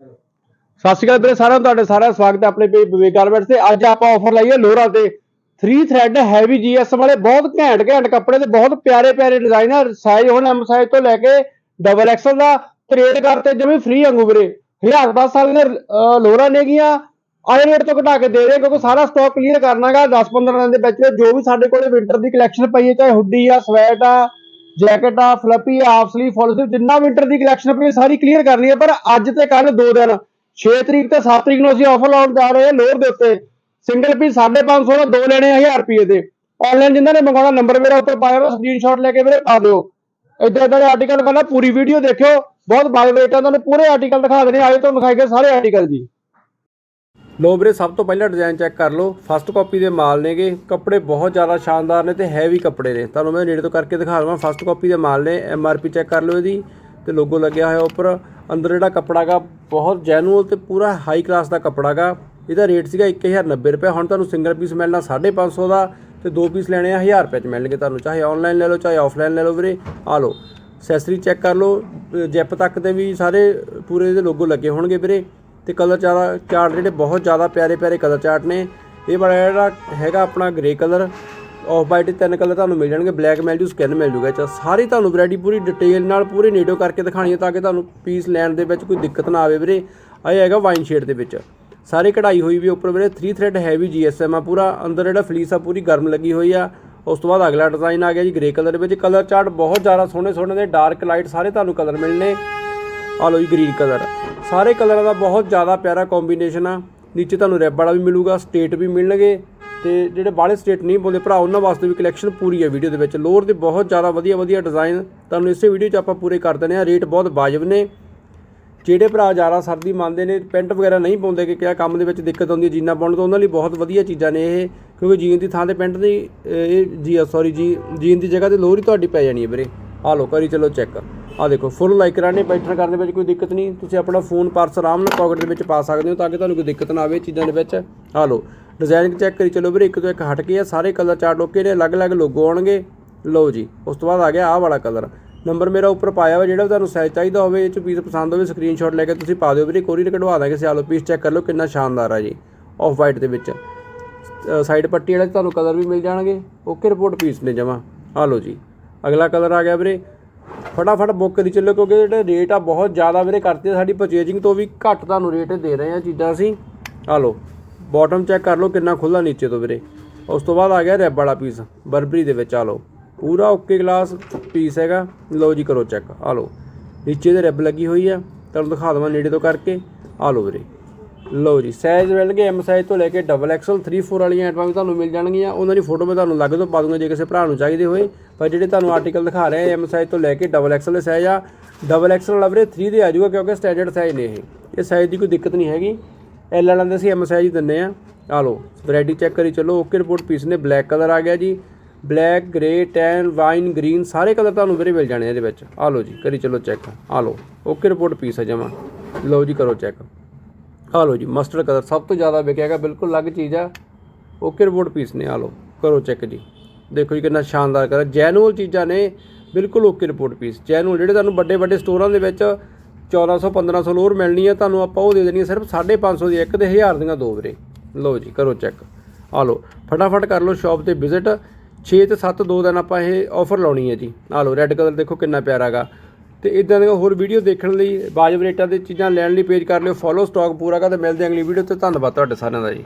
ਸਤਿ ਸ਼੍ਰੀ ਅਕਾਲ ਵੀਰੇ, ਸਾਰਿਆਂ ਤੁਹਾਡੇ ਸਾਰਿਆਂ ਸਵਾਗਤ ਹੈ ਆਪਣੇ ਪੇਜ ਵਿਵੇਕ ਗਾਰਮੈਂਟਸ ਤੇ। ਅੱਜ ਆਪਾਂ ਆਫਰ ਲਾਈਏ ਲੋਰਾ ਤੇ। 3 ਥ੍ਰੈਡ ਹੈਵੀ ਜੀਐਸ ਵਾਲੇ, ਬਹੁਤ ਘੈਂਟ ਘੈਂਟ ਕੱਪੜੇ ਤੇ ਬਹੁਤ ਪਿਆਰੇ ਪਿਆਰੇ ਡਿਜ਼ਾਈਨ ਆ। ਸਾਈਜ਼ ਹੁਣ ਐਮ ਸਾਈਜ਼ ਤੋਂ ਲੈ ਕੇ ਡਬਲ ਐਕਸਲ ਦਾ ਟ੍ਰੇਡ ਕਰਤੇ ਜਮੀ ਫ੍ਰੀ ਵਾਂਗੂ ਵੀਰੇ। ਹਜ਼ਾਰ ਦਸ ਸਾਲ ਦੇ ਲੋਰਾ ਨੇਗੀਆਂ। ਆਏ ਰੇਟ ਤੋਂ ਘਟਾ ਕੇ ਦੇ ਰਹੇ, ਕਿਉਂਕਿ ਸਾਰਾ ਸਟਾਕ ਕਲੀਅਰ ਕਰਨਾਗਾ 10-15 ਦਿਨ ਦੇ ਵਿੱਚ ਵਿੱਚ ਜੋ ਵੀ ਸਾਡੇ ਕੋਲੇ ਵਿੰਟਰ ਦੀ ਕਲੈਕਸ਼ਨ ਪਈ ਹੈ, ਚਾਹੇ ਹੁੱਡੀ ਆ ਸਵੈਟ ਆ ਜੈਕਟ ਆ, ਫਲੱਪੀ ਆ ਹਾਫ ਸਲੀਵ ਫੁੱਲ ਸਲੀਵ ਜਿੰਨਾ ਵਿੰਟਰ ਦੀ ਕਲੈਕਸ਼ਨ ਆਪਣੀ ਸਾਰੀ ਕਲੀਅਰ ਕਰਨੀ ਹੈ ਪਰ ਅੱਜ ਤੇ ਕੱਲ ਦੋ ਦਿਨ। 6 ਤਰੀਕ ਤੇ 7 ਤਰੀਕ ਨੂੰ ਅਸੀਂ ਆਫਰ ਲਾਉਣ ਜਾ ਰਹੇ ਹਾਂ ਲੋਰ ਦੇ ਉੱਤੇ। ਸਿੰਗਲ ਪੀਸ 550 ਦਾ, ਦੋ ਲੈਣੇ ਆ 1000 ਰੁਪਏ ਦੇ। ਆਨਲਾਈਨ ਜਿੰਨਾਂ ਨੇ ਮੰਗਵਾਉਣਾ ਨੰਬਰ ਮੇਰਾ ਉੱਪਰ ਪਾਇਆ ਹੋਇਆ ਸਕਰੀਨਸ਼ਾਟ ਲੈ ਕੇ ਮੇਰੇ ਪਾ ਦਿਓ। ਇਦਾਂ ਇਦਾਂ ਦੇ ਆਰਟੀਕਲ ਪਹਿਲਾਂ ਪੂਰੀ ਵੀਡੀਓ ਦੇਖਿਓ। ਬਹੁਤ ਬਾਈ ਰੇਟ ਆ, ਤੁਹਾਨੂੰ ਪੂਰੇ ਆਰਟੀਕਲ ਦਿਖਾ ਦੇਣੇ ਆਏ ਤੁਹਾਨੂੰ ਦਿਖਾਈ ਗਏ ਸਾਰੇ ਆਰਟੀਕਲ ਜੀ। ਲੋ ਵੀਰੇ, ਸਭ ਤੋਂ ਪਹਿਲਾਂ ਡਿਜ਼ਾਈਨ ਚੈੱਕ ਕਰ ਲਓ। ਫਸਟ ਕਾਪੀ ਦੇ ਮਾਲ ਨੇਗੇ। ਕੱਪੜੇ ਬਹੁਤ ਜ਼ਿਆਦਾ ਸ਼ਾਨਦਾਰ ਨੇ ਤੇ ਹੈਵੀ ਕੱਪੜੇ ਨੇ। ਤੁਹਾਨੂੰ ਮੈਂ ਨੇੜੇ ਤੋਂ ਕਰਕੇ ਦਿਖਾ ਦਵਾਂ। ਫਸਟ ਕਾਪੀ ਦੇ ਮਾਲ ਨੇ। ਐੱਮ ਆਰ ਪੀ ਚੈੱਕ ਕਰ ਲਓ ਇਹਦੀ। ਤੇ ਲੋਗੋ ਲੱਗਿਆ ਹੋਇਆ ਉੱਪਰ। ਅੰਦਰ ਜਿਹੜਾ ਕੱਪੜਾਗਾ ਬਹੁਤ ਜੈਨੂਅਲ ਤੇ ਪੂਰਾ ਹਾਈ ਕਲਾਸ ਦਾ ਕੱਪੜਾਗਾ ਇਹਦਾ ਰੇਟ ਸੀਗਾ 1090 ਰੁਪਏ। ਹੁਣ ਤੁਹਾਨੂੰ ਸਿੰਗਲ ਪੀਸ ਮਿਲਣਾ 550 ਦਾ ਤੇ ਦੋ ਪੀਸ ਲੈਣੇ ਆ 1000 ਰੁਪਏ ਚ ਮਿਲਣਗੇ ਤੁਹਾਨੂੰ। ਚਾਹੇ ਆਨਲਾਈਨ ਲੈ ਲਓ, ਚਾਹੇ ਆਫਲਾਈਨ ਲੈ ਲਓ ਵੀਰੇ। ਆ ਲਓ। ਅਸੈਸਰੀ ਚੈੱਕ ਕਰ ਲਓ। ਜੈਪ ਤੱਕ ਤੇ ਵੀ ਸਾਰੇ ਪੂਰੇ ਦੇ ਲੋਗੋ ਲੱਗੇ ਹੋਣਗੇ ਵੀਰੇ। ਤੇ ਕਲਰ ਚਾਰ ਚਾਰਟ ਜਿਹੜੇ ਬਹੁਤ ਜ਼ਿਆਦਾ ਪਿਆਰੇ ਪਿਆਰੇ ਕਲਰ ਚਾਰਟ ਨੇ। ਇਹ ਵਾਲਾ ਜਿਹੜਾ ਹੈਗਾ ਆਪਣਾ ਗ੍ਰੇ ਕਲਰ। ਆਫ ਵਾਈਟ ਤਿੰਨ ਕਲਰ ਤੁਹਾਨੂੰ ਮਿਲ ਜਾਣਗੇ। ਬਲੈਕ ਮਿਲ ਜੂ ਸਕਿਨ ਮਿਲ ਜੂਗਾ। ਇਹ ਸਾਰੀ ਤੁਹਾਨੂੰ ਵੈਰਾਈਟੀ ਪੂਰੀ ਡਿਟੇਲ ਨਾਲ ਪੂਰੇ ਨੀਡੋ ਕਰਕੇ ਦਿਖਾਣੀ ਹੈ ਤਾਂ ਕਿ ਤੁਹਾਨੂੰ ਪੀਸ ਲੈਣ ਦੇ ਵਿੱਚ ਕੋਈ ਦਿੱਕਤ ਨਾ ਆਵੇ ਵੀਰੇ। ਇਹ ਹੈਗਾ ਵਾਈਨ ਸ਼ੇਡ ਦੇ ਵਿੱਚ। ਸਾਰੇ ਕਢਾਈ ਹੋਈ ਵੀ ਉੱਪਰ ਵੀਰੇ 3 ਥ੍ਰੈਡ ਹੈਵੀ ਜੀਐਸਐਮ ਆ ਪੂਰਾ। ਅੰਦਰ ਜਿਹੜਾ ਫਲੀਸ ਆ ਪੂਰੀ ਗਰਮ ਲੱਗੀ ਹੋਈ ਆ। ਉਸ ਤੋਂ ਬਾਅਦ ਅਗਲਾ ਡਿਜ਼ਾਈਨ ਆ ਗਿਆ ਜੀ ਗ੍ਰੇ ਕਲਰ ਦੇ ਵਿੱਚ। ਕਲਰ ਚਾਰਟ ਬਹੁਤ ਜ਼ਿਆਦਾ ਸੋਹਣੇ ਸੋਹਣੇ ਨੇ ਡਾਰਕ ਲਾਈਟ ਸਾਰੇ ਤੁਹਾਨੂੰ ਕਲਰ ਮਿਲਣੇ। ਆ ਲਓ ਜੀ ਗ੍ਰੀਨ ਕਲਰ ਸਾਰੇ ਕਲਰਾਂ ਦਾ ਬਹੁਤ ਜ਼ਿਆਦਾ ਪਿਆਰਾ ਕੰਬੀਨੇਸ਼ਨ ਆ। ਨੀਚੇ ਤੁਹਾਨੂੰ ਰੈਬ ਵਾਲਾ ਵੀ ਮਿਲੂਗਾ ਸਟੇਟ ਵੀ ਮਿਲਣਗੇ। ਤੇ ਜਿਹੜੇ ਬਾਹਲੇ ਸਟੇਟ ਨਹੀਂ ਪਾਉਂਦੇ ਭਰਾ, ਉਹਨਾਂ ਵਾਸਤੇ ਵੀ ਕਲੈਕਸ਼ਨ ਪੂਰੀ ਹੈ ਵੀਡੀਓ ਦੇ ਵਿੱਚ। ਲੋਅਰ ਦੇ ਬਹੁਤ ਜ਼ਿਆਦਾ ਵਧੀਆ ਵਧੀਆ ਡਿਜ਼ਾਈਨ ਤੁਹਾਨੂੰ ਇਸੇ ਵੀਡੀਓ 'ਚ ਆਪਾਂ ਪੂਰੇ ਕਰ ਦਿੰਦੇ ਆ ਰੇਟ ਬਹੁਤ ਵਾਜਬ ਨੇ। ਜਿਹੜੇ ਭਰਾ ਜ਼ਿਆਦਾ ਸਰਦੀ ਮੰਨਦੇ ਨੇ, ਪੈਂਟ ਵਗੈਰਾ ਨਹੀਂ ਪਾਉਂਦੇ ਕਿ ਕਿਆ ਕੰਮ ਦੇ ਵਿੱਚ ਦਿੱਕਤ ਆਉਂਦੀ ਹੈ, ਜੀਨਾਂ ਪਾਉਣ ਤੋਂ, ਉਹਨਾਂ ਲਈ ਬਹੁਤ ਵਧੀਆ ਚੀਜ਼ਾਂ ਨੇ ਇਹ। ਕਿਉਂਕਿ ਜੀਨ ਦੀ ਥਾਂ ਤੇ ਪੈਂਟ ਦੀ ਇਹ ਜੀ ਸੌਰੀ ਜੀ, ਜੀਨ ਦੀ ਜਗ੍ਹਾ ਤੇ ਲੋਅਰ ਹੀ ਤੁਹਾਡੀ ਪੈ ਜਾਣੀ ਹੈ ਵੀਰੇ। ਆ ਲਓ, ਕਰੀ ਚਲੋ ਚੈੱਕ ਆ ਦੇਖੋ ਫੁੱਲ ਲਾਈਕਰਾਂ ਨੇ ਬੈਠਣ ਕਰਨ ਦੇ ਵਿੱਚ ਕੋਈ ਦਿੱਕਤ ਨਹੀਂ। ਤੁਸੀਂ ਆਪਣਾ ਫੋਨ ਪਰਸ ਆਰਾਮ ਨਾਲ ਪਾਕਟ ਦੇ ਵਿੱਚ ਪਾ ਸਕਦੇ ਹੋ ਤਾਂ ਕਿ ਤੁਹਾਨੂੰ ਕੋਈ ਦਿੱਕਤ ਨਾ ਆਵੇ ਚੀਜ਼ਾਂ ਦੇ ਵਿੱਚ। ਆ ਲਓ ਡਿਜ਼ਾਈਨ ਚੈੱਕ ਕਰੀ। ਚਲੋ ਵੀਰੇ, ਇੱਕ ਤੋਂ ਇੱਕ ਹਟ ਕੇ ਆ। ਸਾਰੇ ਕਲਰ ਚਾਰ ਓਕੇ ਨੇ, ਅਲੱਗ-ਅਲੱਗ ਲੋਗੋ ਆਉਣਗੇ। ਲਓ ਜੀ, ਉਸ ਤੋਂ ਬਾਅਦ ਆ ਗਿਆ ਆਹ ਵਾਲਾ ਕਲਰ ਨੰਬਰ ਮੇਰਾ ਉੱਪਰ ਪਾਇਆ ਹੋਇਆ, ਜਿਹੜਾ ਵੀ ਤੁਹਾਨੂੰ ਸਾਈਜ਼ ਚਾਹੀਦਾ ਹੋਵੇ, ਇਹ ਚ ਪੀਸ ਪਸੰਦ ਹੋਵੇ ਸਕਰੀਨਸ਼ਾਟ ਲੈ ਕੇ ਤੁਸੀਂ ਪਾ ਦਿਓ ਵੀਰੇ। ਕੋਰੀਅਰ ਕਢਵਾ ਦਾਂਗੇ, ਸਿਆਲੋ ਪੀਸ ਚੈੱਕ ਕਰ ਲਓ, ਕਿੰਨਾ ਸ਼ਾਨਦਾਰ ਆ ਜੀ। ਆਫ ਵਾਈਟ ਦੇ ਵਿੱਚ। ਸਾਈਡ ਪੱਟੀ ਵਾਲੇ ਤੁਹਾਨੂੰ ਕਲਰ ਵੀ ਮਿਲ ਜਾਣਗੇ। ਓਕੇ ਰਿਪੋਰਟ ਪੀਸ ਨੇ ਜਮਾ। ਆ ਲਓ ਜੀ। ਅਗਲਾ ਕਲਰ ਆ ਗਿਆ ਵੀਰੇ। ਫਟਾਫਟ ਬੁੱਕ ਕਰੀ ਚੱਲੋ ਕਿਉਂਕਿ ਜਿਹੜੇ ਰੇਟ ਆ ਬਹੁਤ ਜ਼ਿਆਦਾ ਵੀਰੇ ਕਰਤੇ ਆ, ਸਾਡੀ ਪਰਚੇਜਿੰਗ ਤੋਂ ਵੀ ਘੱਟ ਤੁਹਾਨੂੰ ਰੇਟ ਦੇ ਰਹੇ ਆ ਚੀਜ਼ਾਂ ਅਸੀਂ। ਆ ਲਓ ਬਾਟਮ ਚੈੱਕ ਕਰ ਲਓ ਕਿੰਨਾ ਖੁੱਲਾ ਨੀਚੇ ਤੋਂ ਵੀਰੇ। ਉਸ ਤੋਂ ਬਾਅਦ ਆ ਗਿਆ ਰੈਬ ਵਾਲਾ ਪੀਸ ਬਰਬਰੀ ਦੇ ਵਿੱਚ ਆ ਲਓ। ਪੂਰਾ ਓਕੇ ਗਲਾਸ ਪੀਸ ਹੈਗਾ। ਲਓ ਜੀ ਕਰੋ ਚੈੱਕ ਆ ਲਓ। ਨੀਚੇ ਦੇ ਰੈਬ ਲੱਗੀ ਹੋਈ ਆ ਤੁਹਾਨੂੰ ਦਿਖਾ ਦਵਾਂ ਨੇੜੇ ਤੋਂ ਕਰਕੇ। ਆ ਲਓ ਵੀਰੇ। ਲਓ ਜੀ ਸਾਈਜ਼ ਮਿਲਣਗੇ ਐਮ ਸਾਈਜ਼ ਤੋਂ ਲੈ ਕੇ ਡਬਲ ਐਕਸਲ 3 4 ਵਾਲੀਆਂ ਆਈਟਮਾਂ ਵੀ ਤੁਹਾਨੂੰ ਮਿਲ ਜਾਣਗੀਆਂ। ਉਹਨਾਂ ਦੀ ਫੋਟੋ ਮੈਂ ਤੁਹਾਨੂੰ ਲੱਗ ਤੋਂ ਪਾ ਦੂੰਗਾ ਜੇ ਕਿਸੇ ਭਰਾ ਨੂੰ ਚਾਹੀਦੇ ਹੋਏ। ਪਰ ਜਿਹੜੇ ਤੁਹਾਨੂੰ ਆਰਟੀਕਲ ਦਿਖਾ ਰਹੇ ਆ ਐਮ ਸਾਈਜ਼ ਤੋਂ ਲੈ ਕੇ ਡਬਲ ਐਕਸਲ ਦੇ ਸਾਈਜ਼ ਆ ਡਬਲ ਐਕਸਲ ਵਾਲਾ ਵੀਰੇ 3 ਦੇ ਆ ਜਾਊਗਾ ਕਿਉਂਕਿ ਸਟੈਂਡਰਡ ਸਾਈਜ਼ ਨੇ ਇਹ। ਇਹ ਸਾਈਜ਼ ਦੀ ਕੋਈ ਦਿੱਕਤ ਨਹੀਂ ਹੈਗੀ। ਐਲ ਵਾਲਿਆਂ ਦੇ ਅਸੀਂ ਐਮ ਸਾਈਜ਼ ਦਿੰਨੇ ਆ। ਆ ਲਓ ਵੈਰਾਈਟੀ ਚੈੱਕ ਕਰੀ ਚਲੋ। ਓਕੇ ਰਿਪੋਰਟ ਪੀਸ ਨੇ ਬਲੈਕ ਕਲਰ ਆ ਗਿਆ ਜੀ। Black grey tan wine green ਸਾਰੇ ਕਲਰ ਤੁਹਾਨੂੰ ਵੀਰੇ ਮਿਲ ਜਾਣੇ ਇਹਦੇ ਵਿੱਚ। ਆ ਲਓ ਜੀ, ਕਰੀ ਚਲੋ ਚੈੱਕ ਆ ਲਓ ਓਕੇ ਰਿਪੋਰਟ ਪੀਸ ਹੈ ਜਮਾ। ਲਓ ਜੀ, ਕਰੋ ਚੈੱਕ ਆ ਲਓ ਜੀ ਮਸਟਰਡ ਕਲਰ ਸਭ ਤੋਂ ਜ਼ਿਆਦਾ ਵਿਕਿਆ ਵਿਕਿਆਗਾ, ਬਿਲਕੁਲ ਅਲੱਗ ਚੀਜ਼ ਆ। ਓਕੇ ਰਿਪੋਰਟ ਪੀਸ ਨੇ? ਆ ਲਓ, ਕਰੋ ਚੈੱਕ ਜੀ। ਦੇਖੋ ਜੀ ਕਿੰਨਾ ਸ਼ਾਨਦਾਰ ਕਲਰ ਜੈਨੂਅਲ ਚੀਜ਼ਾਂ ਨੇ, ਬਿਲਕੁਲ ਓਕੇ ਰਿਪੋਰਟ ਪੀਸ ਜੈਨੂਅਲ ਜਿਹੜੇ ਤੁਹਾਨੂੰ ਵੱਡੇ ਵੱਡੇ ਸਟੋਰਾਂ ਦੇ ਵਿੱਚ 1400 1500 ਲੋਰ ਮਿਲਣੀ ਹੈ ਤੁਹਾਨੂੰ ਆਪਾਂ ਉਹ ਦੇ ਦੇਣੀ ਹੈ ਸਿਰਫ 550 ਦੀ ਇੱਕ ਤੇ 1000 ਦੀਆਂ ਦੋ ਵੀਰੇ। ਲਓ ਜੀ, ਕਰੋ ਚੈੱਕ ਆ ਲਓ, ਫਟਾਫਟ ਕਰ ਲਓ ਸ਼ਾਪ ਤੇ ਵਿਜ਼ਿਟ 6 ਤੇ 7 ਦੋ ਦਿਨ ਆਪਾਂ ਇਹ ਆਫਰ ਲਾਉਣੀ ਹੈ ਜੀ। ਆ ਲਓ ਰੈੱਡ ਕਲਰ ਦੇਖੋ ਕਿੰਨਾ ਪਿਆਰਾ ਗਾ ਤੇ ਇਦਾਂ ਦੀਆਂ ਹੋਰ ਵੀਡੀਓ ਦੇਖਣ ਲਈ ਵਾਜਬ ਰੇਟਾਂ 'ਤੇ ਚੀਜ਼ਾਂ ਲੈਣ ਲਈ ਪੇਜ ਕਰ ਲਿਓ ਫੋਲੋ ਸਟਾਕ ਪੂਰਾ ਕਰ ਤੇ ਮਿਲਦੇ ਹਾਂ ਅਗਲੀ ਵੀਡੀਓ ਤੇ। ਧੰਨਵਾਦ ਤੁਹਾਡੇ ਸਾਰਿਆਂ ਦਾ ਜੀ।